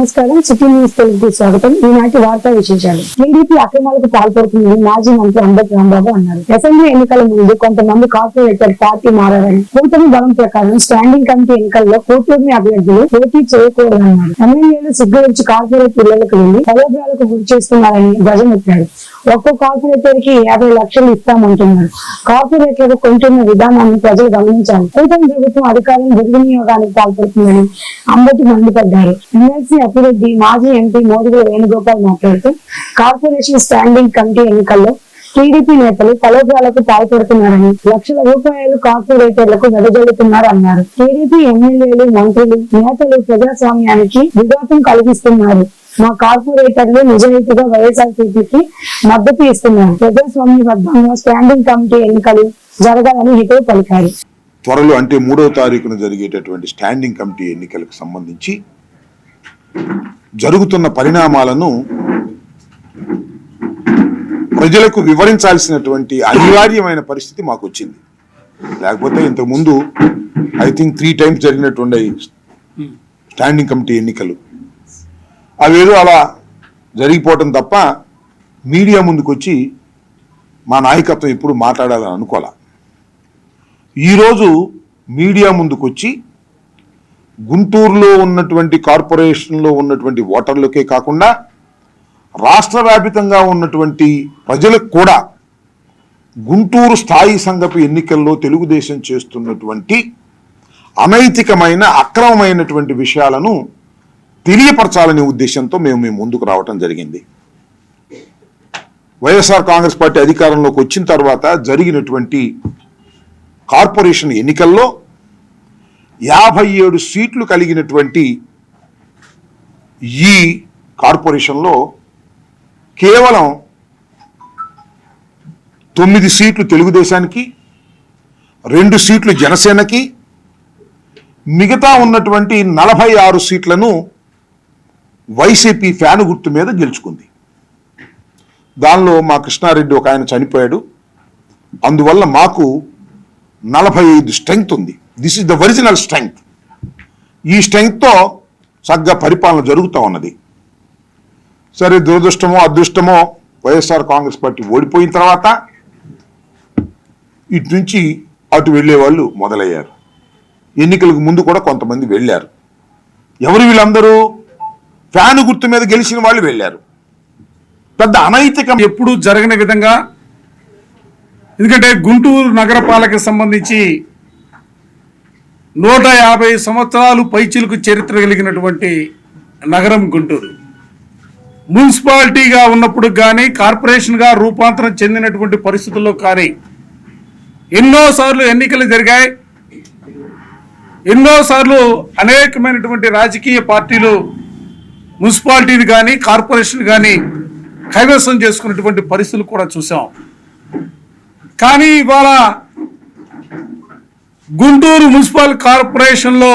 নমস্কার నమస్కారం city news Telugu స్వాగతం. ఈనాటి వార్తా విశేషాలు. టీడీపీ అక్రమాలకు పాల్పడుతుందని మాజీ మంత్రి అంబటి రాంబాబు అన్నారు. అసెంబ్లీ ఎన్నికల ముందు కొంతమంది కార్పొరేటర్ పార్టీ మారారని కూటమి బలం ప్రకారం స్టాండింగ్ కమిటీ ఎన్నికల్లో కూటమి అభ్యర్థులు పోటీ చేయకూడదన్నారు. ఎమ్మెల్యేలు సిగ్గురించి కార్పొరేట్ పిల్లలకు వెళ్ళి ప్రలోభాలకు గురి చేస్తున్నారని ధ్వజమెత్తాడు ఒక్కో కార్పొరేటర్కి యాభై లక్షలు ఇస్తామంటున్నారు. కార్పొరేట్లకు కొంటున్న విధానాన్ని ప్రజలు గమనించాలి. కూటమి ప్రభుత్వం అధికారం దుర్వినియోగానికి పాల్పడుతుందని అంబటి మండిపడ్డారు. ఎమ్మెల్సీ అప్పిరెడ్డి మాజీ ఎంపీ మోదుగుల వేణుగోపాల్ మాట్లాడుతూ కార్పొరేషన్ స్టాండింగ్ కమిటీ ఎన్నికల్లో టీడీపీ నేతలు ప్రలోభాలకు పాల్పడుతున్నారని లక్షల రూపాయలు కార్పొరేటర్లకు వెదజల్లుతున్నారు అన్నారు. టీడీపీ ఎమ్మెల్యేలు మంత్రులు నేతలు ప్రజాస్వామ్యానికి విఘాతం కలిగిస్తున్నారు. మా కార్పొరేటర్లు నిజాయితీగా వైఎస్ఆర్ వైఎస్ఆర్సీపీకి మద్దతు ఇస్తున్నారు. ప్రజాస్వామ్యబద్ధంగా స్టాండింగ్ కమిటీ ఎన్నికలు జరగాలని హితవు పలికారు. త్వరలో అంటే మూడవ తారీఖున జరిగేటటువంటి స్టాండింగ్ కమిటీ ఎన్నికలకు సంబంధించి జరుగుతున్న పరిణామాలను ప్రజలకు వివరించాల్సినటువంటి అనివార్యమైన పరిస్థితి మాకు వచ్చింది లేకపోతే ఇంతకుముందు ఐ థింక్ త్రీ టైమ్స్ జరిగినటువంటి స్టాండింగ్ కమిటీ ఎన్నికలు. అవేదో అలా జరిగిపోవటం తప్ప మీడియా ముందుకు వచ్చి మా నాయకత్వం ఎప్పుడు మాట్లాడాలని అనుకోలే. ఈరోజు మీడియా ముందుకొచ్చి గుంటూరులో ఉన్నటువంటి కార్పొరేషన్లో ఉన్నటువంటి ఓటర్లకే కాకుండా రాష్ట్ర వ్యాపితంగా ఉన్నటువంటి ప్రజలకు కూడా గుంటూరు స్థాయి సంఘపు ఎన్నికల్లో తెలుగుదేశం చేస్తున్నటువంటి అనైతికమైన అక్రమమైనటువంటి విషయాలను తెలియపరచాలనే ఉద్దేశంతో మేము మేము ముందుకు రావటం జరిగింది. వైఎస్ఆర్ కాంగ్రెస్ పార్టీ అధికారంలోకి వచ్చిన తర్వాత జరిగినటువంటి కార్పొరేషన్ ఎన్నికల్లో యాభై ఏడు సీట్లు కలిగినటువంటి ఈ కార్పొరేషన్లో కేవలం తొమ్మిది సీట్లు తెలుగుదేశానికి రెండు సీట్లు జనసేనకి మిగతా ఉన్నటువంటి నలభై ఆరు సీట్లను వైసీపీ ఫ్యాను గుర్తు మీద గెలుచుకుంది. దానిలో మా కృష్ణారెడ్డి ఒక ఆయన చనిపోయాడు. అందువల్ల మాకు నలభై ఐదు స్ట్రెంగ్త్ ఉంది. This is the original strength ఈ స్ట్రెంగ్త్తో సగ్గా పరిపాలన జరుగుతూ ఉన్నది. సరే దురదృష్టమో అదృష్టమో వైఎస్ఆర్ కాంగ్రెస్ పార్టీ ఓడిపోయిన తర్వాత ఇటు నుంచి అటు వెళ్ళే వాళ్ళు మొదలయ్యారు. ఎన్నికలకు ముందు కూడా కొంతమంది వెళ్ళారు. ఎవరు వీళ్ళందరూ? ఫ్యాను గుర్తు మీద గెలిచిన వాళ్ళు వెళ్ళారు. పెద్ద అనైతికం. ఎప్పుడు జరగని విధంగా ఎందుకంటే గుంటూరు నగరపాలక సంబంధించి నూట యాభై సంవత్సరాలు పైచిలకు చరిత్ర కలిగినటువంటి నగరం గుంటూరు. మున్సిపాలిటీగా ఉన్నప్పుడు కానీ కార్పొరేషన్గా రూపాంతరం చెందినటువంటి పరిస్థితుల్లో కానీ ఎన్నోసార్లు ఎన్నికలు జరిగాయి. ఎన్నోసార్లు అనేకమైనటువంటి రాజకీయ పార్టీలు మున్సిపాలిటీని కానీ కార్పొరేషన్ కానీ కైవసం చేసుకున్నటువంటి పరిస్థితులు కూడా చూసాం. కానీ ఇవాళ గుంటూరు మున్సిపల్ కార్పొరేషన్లో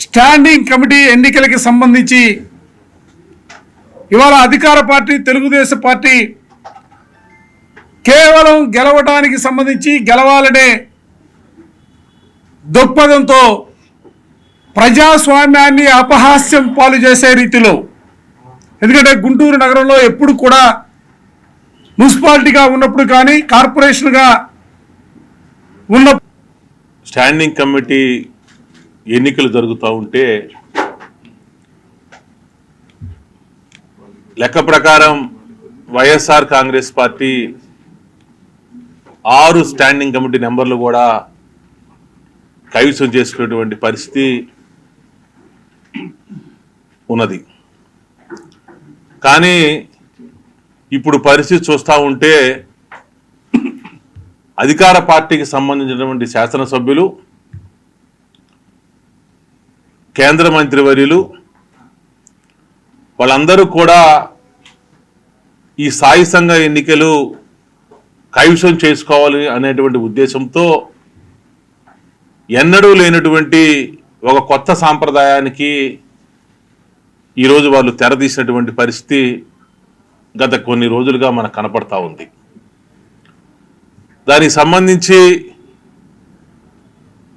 స్టాండింగ్ కమిటీ ఎన్నికలకి సంబంధించి ఇవాళ అధికార పార్టీ తెలుగుదేశం పార్టీ కేవలం గెలవడానికి సంబంధించి గెలవాలనే దృక్పథంతో ప్రజాస్వామ్యాన్ని అపహాస్యం పాలు చేసే రీతిలో ఎందుకంటే గుంటూరు నగరంలో ఎప్పుడు కూడా మున్సిపాలిటీగా ఉన్నప్పుడు కానీ కార్పొరేషన్గా ఉన్న స్టాండింగ్ కమిటీ ఎన్నికలు జరుగుతూ ఉంటే లెక్క ప్రకారం వైఎస్ఆర్ కాంగ్రెస్ పార్టీ ఆరు స్టాండింగ్ కమిటీ నెంబర్లు కూడా కైవసం చేసుకునేటువంటి పరిస్థితి ఉన్నది. కానీ ఇప్పుడు పరిస్థితి చూస్తూ ఉంటే అధికార పార్టీకి సంబంధించినటువంటి శాసనసభ్యులు కేంద్ర మంత్రివర్యులు వాళ్ళందరూ కూడా ఈ సాయి సంఘ ఎన్నికలు కైవసం చేసుకోవాలి అనేటువంటి ఉద్దేశంతో ఎన్నడూ లేనటువంటి ఒక కొత్త సాంప్రదాయానికి ఈరోజు వాళ్ళు తెరదీసినటువంటి పరిస్థితి గత కొన్ని రోజులుగా మనకు కనపడతా ఉంది. దానికి సంబంధించి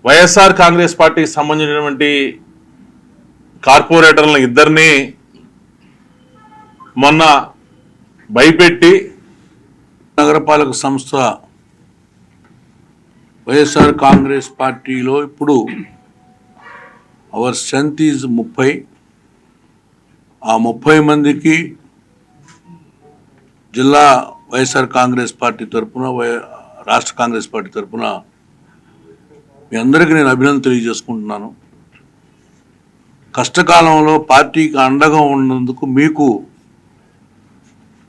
వైఎస్ఆర్ కాంగ్రెస్ పార్టీకి సంబంధించినటువంటి కార్పొరేటర్లను ఇద్దరిని మొన్న భయపెట్టి నగరపాలక సంస్థ వైఎస్ఆర్ కాంగ్రెస్ పార్టీలో ఇప్పుడు అవర్ స్ట్రెంత్ ఈజ్ ముప్పై. ఆ ముప్పై మందికి జిల్లా వైఎస్ఆర్ కాంగ్రెస్ పార్టీ తరఫున రాష్ట్ర కాంగ్రెస్ పార్టీ తరఫున మీ అందరికీ నేను అభినందన తెలియజేసుకుంటున్నాను. కష్టకాలంలో పార్టీకి అండగా ఉన్నందుకు మీకు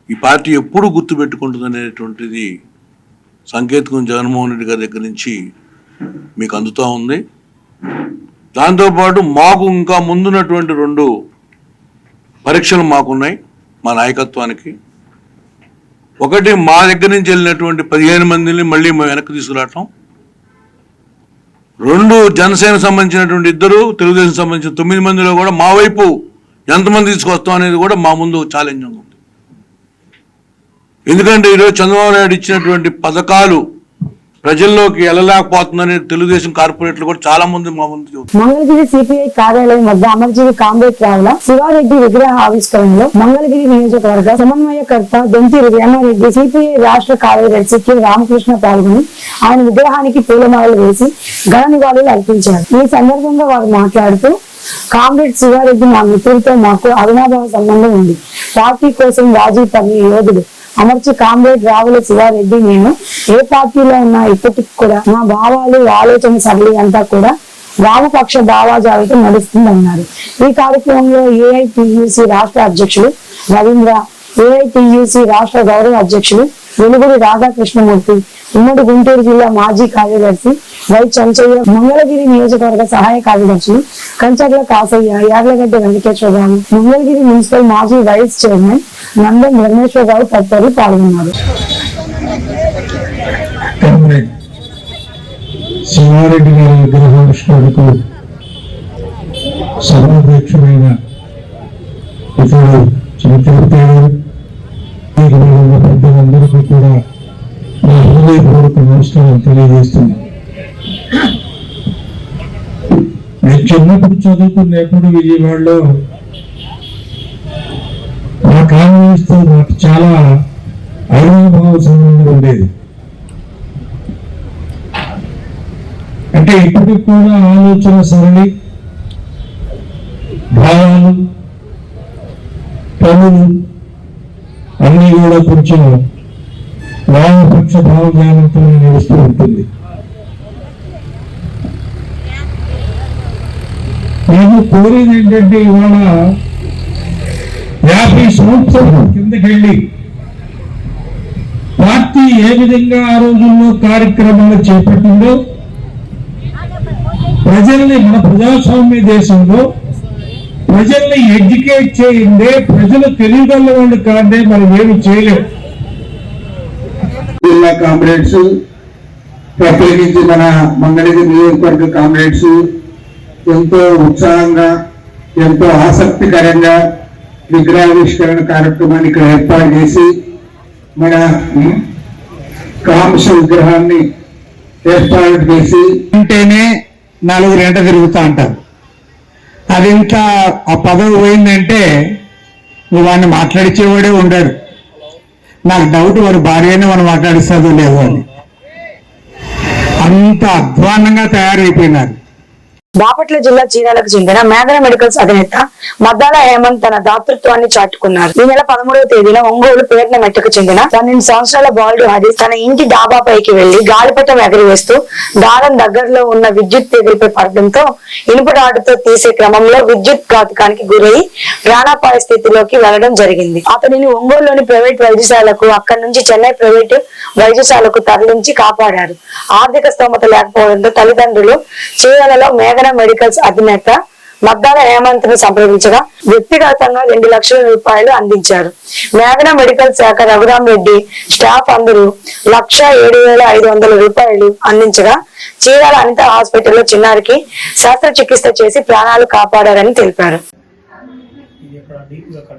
ఈ పార్టీ ఎప్పుడు గుర్తుపెట్టుకుంటుంది అనేటువంటిది సంకేతకం జగన్మోహన్ రెడ్డి గారి దగ్గర నుంచి మీకు అందుతూ ఉంది. దాంతోపాటు మాకు ఇంకా ముందున్నటువంటి రెండు పరీక్షలు మాకున్నాయి మా నాయకత్వానికి. ఒకటి మా దగ్గర నుంచి వెళ్ళినటువంటి పదిహేను మందిని మళ్ళీ మేము వెనక్కి తీసుకురావటం. రెండు జనసేన సంబంధించినటువంటి ఇద్దరు తెలుగుదేశం సంబంధించిన తొమ్మిది మందిలో కూడా మా వైపు ఎంతమంది తీసుకొస్తాం అనేది కూడా మా ముందు ఛాలెంజ్ ఉంది. ఎందుకంటే ఈరోజు చంద్రబాబు నాయుడు ఇచ్చినటువంటి పథకాలు ప్రజల్లోకి వెళ్ళలేకపోతుందని తెలుగుదేశం కార్పొరేట్లు కూడా చాలా మంది మా ముందు మంగళగిరి సిపిఐ కార్యాలయం వద్ద అమర్జీవి కామ్రేడ్ రావుల శివారెడ్డి విగ్రహ ఆవిష్కరణలో మంగళగిరి నియోజకవర్గ సమన్వయకర్త దొంతిరి రేమారెడ్డి సిపిఐ రాష్ట్ర కార్యదర్శి కె రామకృష్ణ పాల్గొని ఆయన విగ్రహానికి పూలమాలలు వేసి ఘన నివాళులు అర్పించారు. ఈ సందర్భంగా వారు మాట్లాడుతూ కామ్రేడ్ శివారెడ్డి మా మిత్రులతో మాకు అవినాభావ సంబంధం ఉంది. పార్టీ కోసం రాజీ పని యోధుడు. అమర్చి కామ్రేడ్ రావుల శివారెడ్డి నేను ఏ పార్టీలో ఉన్నా ఇప్పటికి కూడా మా భావాలు ఆలోచన సరళి అంతా కూడా వామపక్ష భావాజాలతో నడుస్తుందన్నారు. ఈ కార్యక్రమంలో ఏఐటియుసి రాష్ట్ర అధ్యక్షులు రవీంద్ర ఏఐటియుసి రాష్ట్ర గౌరవ అధ్యక్షులు వెలుగుడి రాధాకృష్ణమూర్తి ఉమ్మడి గుంటూరు జిల్లా మాజీ కార్యదర్శి వై చంచయ్య మంగళగిరి నియోజకవర్గ సహాయ కార్యదర్శులు కంచర్ల కాసయ్య యార్లగడ్డ వెంకటేశ్వరరావు మంగళగిరి మున్సిపల్ మాజీ వైస్ చైర్మన్ నందం బ్రహ్మేశ్వరరావు తదితరులు పాల్గొన్నారు. కామ్రేడ్ శివారెడ్డి గారి విగ్రహావిష్కరణకు సర్వాధ్యక్షుడైన ఇతడు చిరుతిరుపతి పెద్దలందరికీ కూడా నా హృదయపూర్వక నమస్కారం తెలియజేస్తుంది నేను చిన్నప్పుడు చదువుకున్నప్పుడు విజయవాడలో నా కాంగ్రెస్తో నాకు చాలా అవినాభావ సంబంధం ఉండేది. అంటే ఇప్పటికి కూడా ఆలోచన సరళి భావాలు పనులు అన్నీ కూడా కొంచెం వామపక్ష భావజ్ఞానంతో నడుస్తూ ఉంటుంది. నేను కోరేది ఏంటంటే ఇవాళ యాభై సంవత్సరాల కిందకెళ్ళి పార్టీ ఏ విధంగా ఆ రోజుల్లో కార్యక్రమాలు చేపట్టిందో ప్రజల్ని మన ప్రజాస్వామ్య దేశంలో ప్రజల్ని ఎడ్యుకేట్ చేయండి ప్రజలు తెలియగల వాళ్ళు కాదే మనం ఏమి చేయలేం. కామ్రేడ్స్ ప్రత్యేకించి మన మంగళగిరి నియోజకవర్గ కామ్రేడ్స్ ఎంతో ఉత్సాహంగా ఎంతో ఆసక్తికరంగా విగ్రహావిష్కరణ కార్యక్రమాన్ని ఇక్కడ ఏర్పాటు చేసి మన కాంస విగ్రహాన్ని ఏర్పాటు చేసి అంటేనే నలుగురు ఎంట తిరుగుతా అంటారు. అది ఇంకా ఆ పదవి పోయిందంటే వాడిని మాట్లాడిచేవాడే ఉండడు. నాకు డౌట్ వారి భార్యనే మనం మాట్లాడిస్తుందో లేదో అని. అంత అధ్వానంగా తయారైపోయినారు. బాపట్ల జిల్లా చీరాలకు చెందిన మేఘన మెడికల్స్ అధినేత మద్దాల హేమంత్ తన దాతృత్వాన్ని చాటుకున్నారు. ఈ నెల పదమూడవ తేదీన ఒంగోలు పేర్న మెట్టకు చెందిన పన్నెండు సంవత్సరాల బాలుడు హరీష్ తన ఇంటి డాబా పైకి వెళ్ళి గాలిపటం ఎగరవేస్తూ దారం దగ్గరలో ఉన్న విద్యుత్ తీగలపై పడడంతో ఇనుప తీసే క్రమంలో విద్యుత్ ఘాతకానికి గురై ప్రాణాపాయ స్థితిలోకి వెళ్ళడం జరిగింది. అతనిని ఒంగోలులోని ప్రైవేట్ వైద్యశాలకు అక్కడి నుంచి చెన్నై ప్రైవేట్ వైద్యశాలకు తరలించి కాపాడారు. ఆర్థిక స్తోమత లేకపోవడంతో తల్లిదండ్రులు చీరాలలో మేఘన మెడికల్స్ అధినేత మద్దాల హేమంత్ను సంప్రదించగా వ్యక్తిగతంగా రెండు లక్షల రూపాయలు అందించారు. మేఘన మెడికల్ శాఖ రఘురాం రెడ్డి స్టాఫ్ అందరూ లక్ష ఏడు వేల ఐదు వందల రూపాయలు అందించగా చీరాల అనిత హాస్పిటల్లో చిన్నారికి శస్త్రచికిత్స చేసి ప్రాణాలు కాపాడారని తెలిపారు.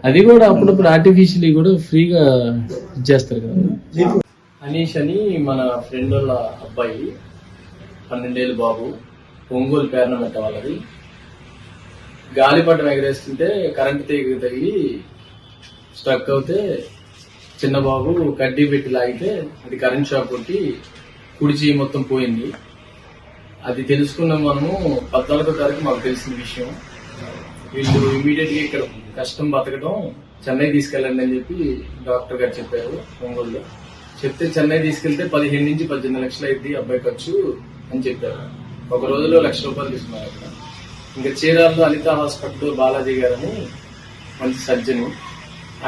అది కూడా అప్పుడప్పుడు ఆర్టిఫిషియలీ కూడా ఫ్రీగా ఇచ్చేస్తారు కదా. అనీష్ అని మన ఫ్రెండ్ వాళ్ళ అబ్బాయి పన్నెండేళ్ళు బాబు. ఒంగోలు పేరున వాళ్ళది. గాలిపటం ఎగరేస్తుంటే కరెంట్ తీగ తగిలి స్ట్రక్ అవుతే చిన్నబాబు కడ్డీ పెట్టి లాగితే అది కరెంట్ షాక్ కొట్టి కుడిచి మొత్తం పోయింది. అది తెలుసుకున్న మనము పద్నాలుగో తారీఖు మాకు తెలిసిన విషయం. వీళ్ళు ఇమీడియట్గా ఇక్కడ కష్టం బతకడం చెన్నై తీసుకెళ్ళండి అని చెప్పి డాక్టర్ గారు చెప్పారు ఒంగోలులో. చెప్తే చెన్నై తీసుకెళ్తే పదిహేను నుంచి పద్దెనిమిది లక్షలు అయింది అబ్బాయి ఖర్చు అని చెప్పారు. ఒక రోజులో లక్ష రూపాయలు తీసుకున్నారు అక్కడ. ఇంకా చీరాల్లో అనిత హాస్పిటల్ బాలాజీ గారని మంచి సర్జన్.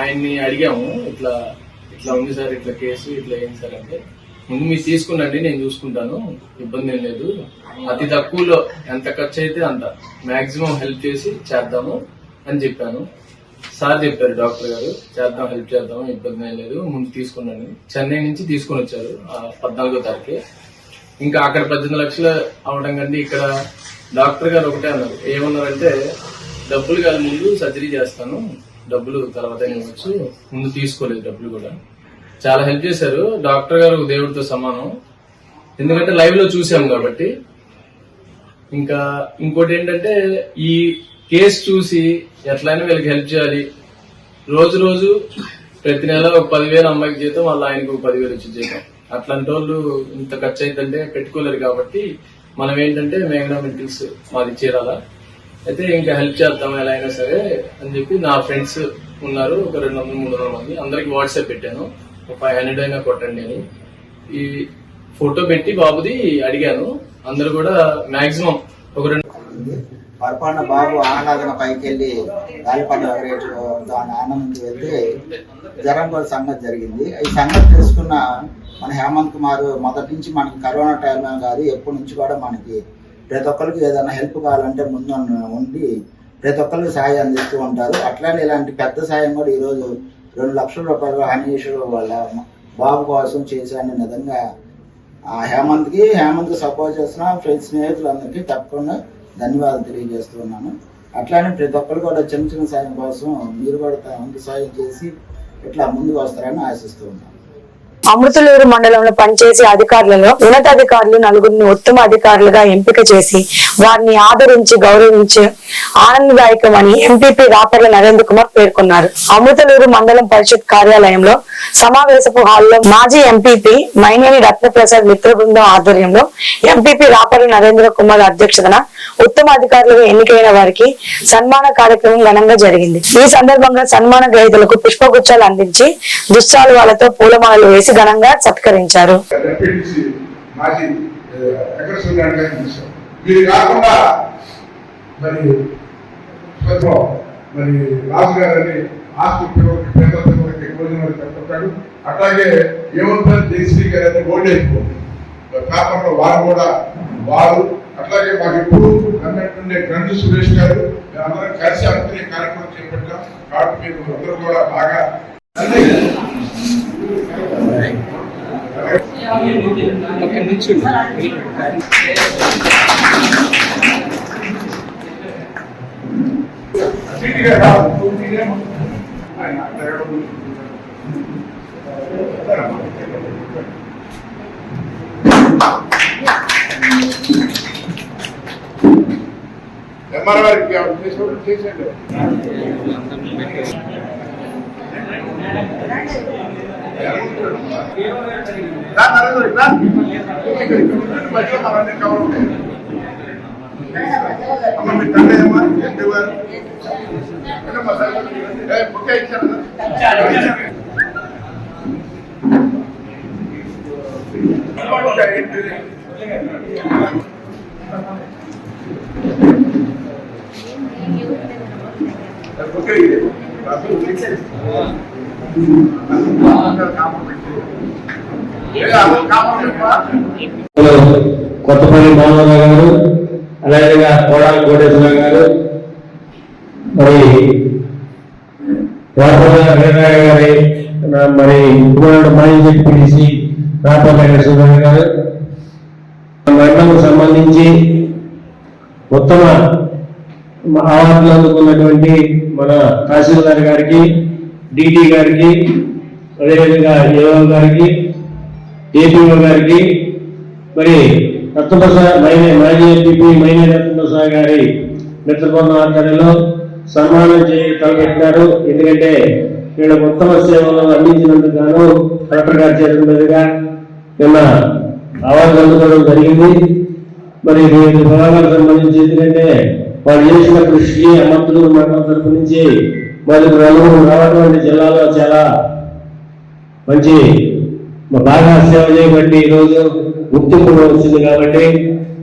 ఆయన్ని అడిగాము ఇట్లా ఇట్లా ఉంది సార్ ఇట్లా కేసు ఇట్లా ఏంటి సార్ అంటే ముందు మీరు తీసుకున్నండి నేను చూసుకుంటాను ఇబ్బంది ఏం లేదు. అతి తక్కువలో ఎంత ఖర్చు అయితే అంత. మాక్సిమం హెల్ప్ చేసి చేద్దాము అని చెప్పాను. సార్ చెప్పారు డాక్టర్ గారు చేద్దాం హెల్ప్ చేద్దాం ఇబ్బంది ఏం లేదు ముందు తీసుకున్నాను చెన్నై నుంచి తీసుకొని వచ్చారు పద్నాలుగో తారీఖు. ఇంకా అక్కడ పద్దెనిమిది లక్షలు అవడం కంటే ఇక్కడ డాక్టర్ గారు ఒకటే అన్నారు. ఏమన్నారంటే డబ్బులు కాదు ముందు సర్జరీ చేస్తాను. డబ్బులు తర్వాత ఇవ్వచ్చు ముందు తీసుకోలేదు డబ్బులు కూడా. చాలా హెల్ప్ చేశారు. డాక్టర్ గారు దేవుడితో సమానం. ఎందుకంటే లైవ్లో చూసాం కాబట్టి. ఇంకా ఇంకోటి ఏంటంటే ఈ కేసు చూసి ఎట్లయినా వీళ్ళకి హెల్ప్ చేయాలి. రోజు రోజు ప్రతి నెల ఒక పదివేలు అమ్మాయికి జీతం వాళ్ళ ఆయనకు ఒక పదివేలు వచ్చి జీతం. అట్లాంటి వాళ్ళు ఇంత ఖర్చు అయిందంటే పెట్టుకోలేరు కాబట్టి మనం ఏంటంటే మేఘనా మెడికల్స్ మాది చీరాల. అయితే ఇంకా హెల్ప్ చేద్దాం ఎలా అయినా సరే అని చెప్పి నా ఫ్రెండ్స్ ఉన్నారు ఒక రెండు వందల మూడు వందల మంది. అందరికి వాట్సాప్ పెట్టాను. ఒక ఫైవ్ హండ్రెడ్ అయినా కొట్టండి అని. ఈ ఫోటో పెట్టి బాబుది అడిగాను. అందరు కూడా మాక్సిమం ఒక రెండు పరపాన బాబు ఆహ్లాదన పైకి వెళ్ళి గాలిపట రేటు దాని ఆనందం వెళ్తే జరంగోల్ సంగతి జరిగింది. ఈ సంగతి తెలుసుకున్న మన హేమంత్ కుమార్ మొదటి నుంచి మనకి కరోనా టైంలో కాదు ఎప్పటి నుంచి కూడా మనకి ప్రతి ఒక్కరికి ఏదైనా హెల్ప్ కావాలంటే ముందు ఉండి ప్రతి ఒక్కరికి సాయం అందిస్తూ ఉంటారు. అట్లానే ఇలాంటి పెద్ద సాయం కూడా ఈరోజు రెండు లక్షల రూపాయలు హనీష్ వాళ్ళ బాబు కోసం చేశాను నిజంగా ఆ హేమంత్కి హేమంత్ సపోర్ట్ చేస్తున్న ఫ్రెండ్స్ స్నేహితులందరికీ తప్పకుండా ధన్యవాదాలు తెలియజేస్తున్నాను అట్లానే ప్రతి ఒక్కరు కూడా చిన్న చిన్న సాయం కోసం మీరు కూడా ముందు సాయం చేసి ఇట్లా ముందుకు వస్తారని ఆశిస్తూ ఉన్నాను. అమృతలూరు మండలంలో పనిచేసే అధికారులలో ఉన్నతాధికారులు నలుగురిని ఉత్తమ అధికారులుగా ఎంపిక చేసి వారిని ఆదరించి గౌరవించే ఆనందదాయకమని ఎంపీపీ రాపర్ల నరేంద్ర కుమార్ పేర్కొన్నారు. అమృతలూరు మండలం పరిషత్ కార్యాలయంలో సమావేశపు హాల్లో మాజీ ఎంపీపీ మైనేని రత్నప్రసాద్ మిత్ర బృందం ఆధ్వర్యంలో ఎంపీపీ రాపర్ల నరేంద్ర కుమార్ అధ్యక్షతన ఉత్తమ అధికారులుగా ఎన్నికైన వారికి సన్మాన కార్యక్రమం ఘనంగా జరిగింది. ఈ సందర్భంగా సన్మాన గ్రహీతలకు పుష్పగుచ్చాలు అందించి దుశ్చాలు దుశ్శాలువాలతో పూలమాలలు వేసి ఘనంగా సత్కరించారు. మరి రాజు గారని ఆస్తి పేదలకు భోజనం వారికి చెప్తుంటాడు అట్లాగే ఏమంటారు జయశ్రీ గారని ఓల్డేజ్ హోమ్ కాకుండా వారు కూడా వారు అట్లాగే మాకు ఇప్పుడు అన్నట్టుండే గ్రంథి సురేష్ గారు మేమందరం కలిసి అనుకునే కార్యక్రమం చేపట్టాం. కాబట్టి మీరు అందరూ కూడా బాగా చీటిగా రాదు చీటిగా ఆయన తిరగడం ఎంఆర్ గారికి చేసేవాడు చేసేయండి రా, నరేంద్ర, రా. ఇక్కడ, ఇక్కడ, మధ్యలో మనల్ని కవర్ ఉంటాయి. అమ్మ మీ తండ్రి అమ్మా ఎంత వారు ఏంటమ్మా సార్? ఏ, బుక్కే ఇచ్చారు? కొత్తపల్లి మోహన్ గారు అలాగే కోడాలి కోటేశ్వర గారు మరి వాటపల్లి గారి మరి కుమారుడు మాజీ జడ్పీటీసీ రాపల్లి వెంకటేశ్వర గారు మరణకు సంబంధించి ఉత్తమ అవార్డులు అందుకున్నటువంటి మన తహసీల్దార్ గారికి డిటి గారికి అదేవిధంగా ఏఓ గారికి ఏపీఓ గారికి మరి రత్నప్రసాద్ మైనే మాజీ ఎంపీ మైనే రత్నప్రసాద్ గారి మిత్రబృందం ఆధ్వర్యంలో సన్మానం చేయ తలపెట్టినారు. ఎందుకంటే వీళ్ళకు ఉత్తమ సేవలను అందించినందుకు గాను కలెక్టర్ గారి చేతుల మీదుగా నిన్న అవార్డు అందుకోవడం జరిగింది. మరి దీని విభాగాలకు సంబంధించి ఎందుకంటే వాళ్ళు చేసిన కృషికి అమర్తులు మండలం తరపు నుంచి మరి నలుగురు రావటువంటి జిల్లాలో చాలా మంచి బాగా సేవ చేయబట్టి ఈరోజు గుర్తింపు వచ్చింది కాబట్టి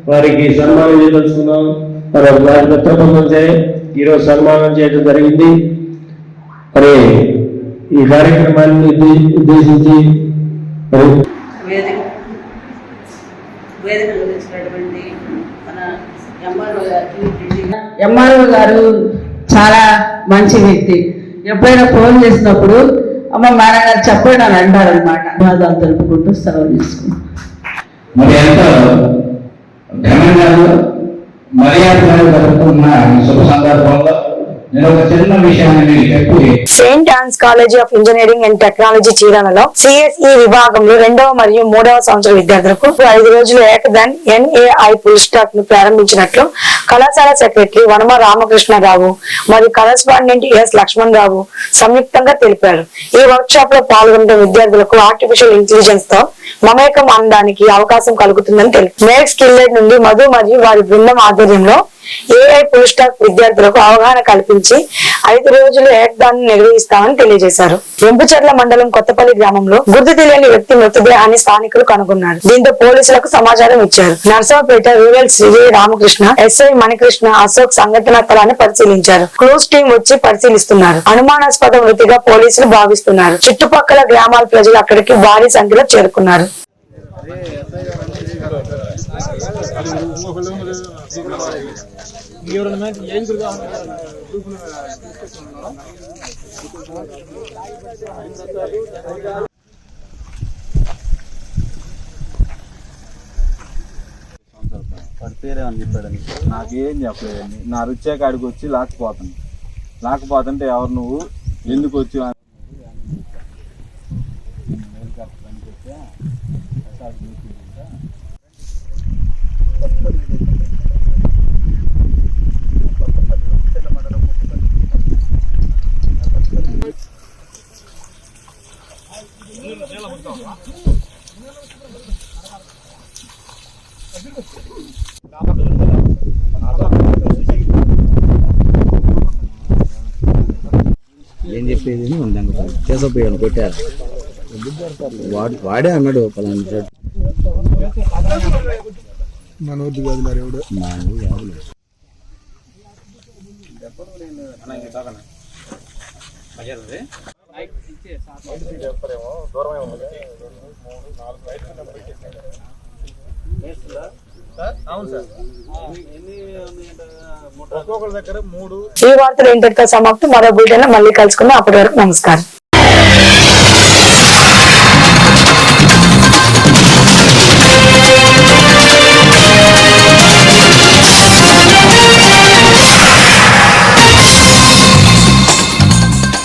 వారికి సన్మానం చేయదలుచుకున్నాం. మరి వారి మిత్రబృందం చే ఈరోజు సన్మానం చేయడం జరిగింది. మరి ఈ కార్యక్రమాన్ని ఉద్దేశించి మరి వేదిక వేదికలు మన ఎంఆర్ఓ గారు చాలా మంచి వ్యక్తి. ఎప్పుడైనా ఫోన్ చేసినప్పుడు అమ్మ మేడం గారు చెప్పండి అని అంటారనమాట ధన్యవాదాలు తెలుపుకుంటూ సెలవు తీసుకున్నాం మరి ఎంతో? ఘనంగా మర్యాదగా జరుగుతున్న ఈ శుభ సందర్భంలో saint Ann's college of engineering and technology చీరాలలో CSE విభాగంలో రెండవ మరియు మూడవ సంవత్సర విద్యార్థులకు ఐదు రోజులు ఏకదాన్ ఎన్ఏఐ పుల్ స్టాక్ను ప్రారంభించినట్లు కళాశాల సెక్రటరీ వనమ రామకృష్ణరావు మరియు కరస్పాండెంట్ ఎస్ లక్ష్మణ్ రావు సంయుక్తంగా తెలిపారు. ఈ వర్క్ షాప్లో పాల్గొన్న విద్యార్థులకు ఆర్టిఫిషియల్ ఇంటెలిజెన్స్తో మమేకం అనడానికి అవకాశం కలుగుతుందని తెలిపారు. మేక్ స్కిల్లెడ్ నుండి మధు మరియు వారి బృందం ఆధ్వర్యంలో ఏఐ ఫుల్ స్టాక్ విద్యార్థులకు అవగాహన కల్పించి ఐదు రోజులు ఏకదాన్ని నిర్వహిస్తామని తెలియజేశారు. వెంపుచర్ల మండలం కొత్తపల్లి గ్రామంలో గుర్తు తెలియని వ్యక్తి మృతదేహాన్ని స్థానికులు కనుగొన్నారు. దీంతో పోలీసులకు సమాచారం ఇచ్చారు. నర్సాపేట రూరల్ శ్రీ రామకృష్ణ ఎస్ఐ మణికృష్ణ అశోక్ సంఘటన స్థలాన్ని పరిశీలించారు. క్లోజ్ టీం వచ్చి పరిశీలిస్తున్నారు. అనుమానాస్పద మృతిగా పోలీసులు భావిస్తున్నారు. చుట్టుపక్కల గ్రామాల ప్రజలు అక్కడికి భారీ సంఖ్యలో చేరుకున్నారు. వాడి పేరేమని చెప్పాడని నాకేం చెప్పలేదండి. నా రుచే కాడికి వచ్చి లాక్కుపోతాను. లాక్కుపోతుంటే ఎవరు నువ్వు? ఎందుకు వచ్చి ఏం చేసపోయాను కొట్టారు వాడు వాడే అన్నాడు పలానా చోటు. మనోజ్ కాదు ఈ వార్తలు ఇంతటితో సమాప్తం. మరో బులెటిన్ మళ్ళీ కలుసుకుందాం. అప్పటి వరకు నమస్కారం.